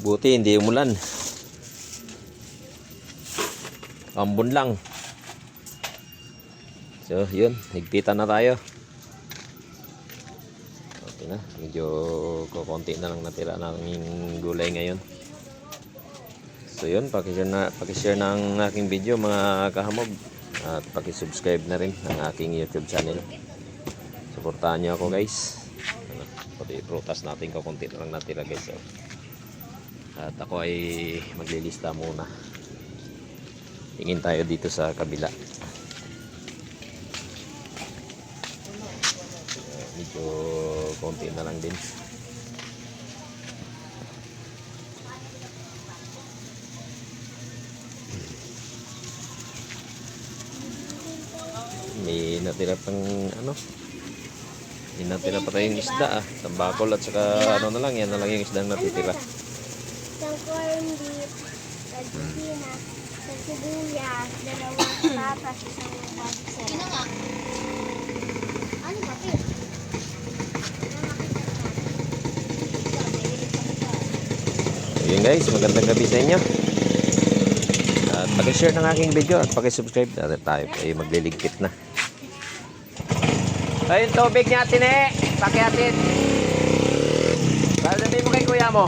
Buti hindi umulan. Ambon lang. So, yun. Higpitan na tayo. Okay na. Medyo kukunti na lang natira ng gulay ngayon. So yun, pakishare na, pakishare ng aking video mga kahamog. At pakisubscribe na rin ng aking YouTube channel. Suportahan niyo ako guys. Ano, pati prutas natin kukunti na lang natira guys. So. At ako ay maglilista muna. Tingin tayo dito sa kabila. Medyo konti na lang din. May natira pang ano? May natira pa tayong isda ah. Tambakol at saka ano na lang. Yan na lang yung isda na natitira. Isang corn beef, sardinas, sa sibuyas, dalawang papas, isang bag sarap. nga? Ano ba? So yun guys, magandang gabi sa inyo. At pakishare ng aking video at pakisubscribe. At tayo ay magliligpit na. Ayun, tubig niya atin eh. Pakiatin. Sabi mo kay kuya mo.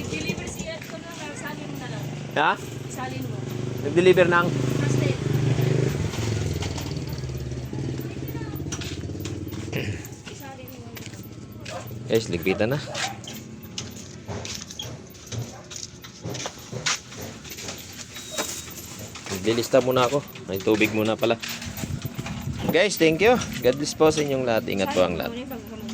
Nag-deliver si Edson na lang, salin mo na lang. Ha? Salin mo. Nag-deliver ng... Guys, ligpitan na. Naglilista muna ako. May tubig muna pala. Guys, thank you. God bless po sa inyong lahat. Ingat po ang lahat.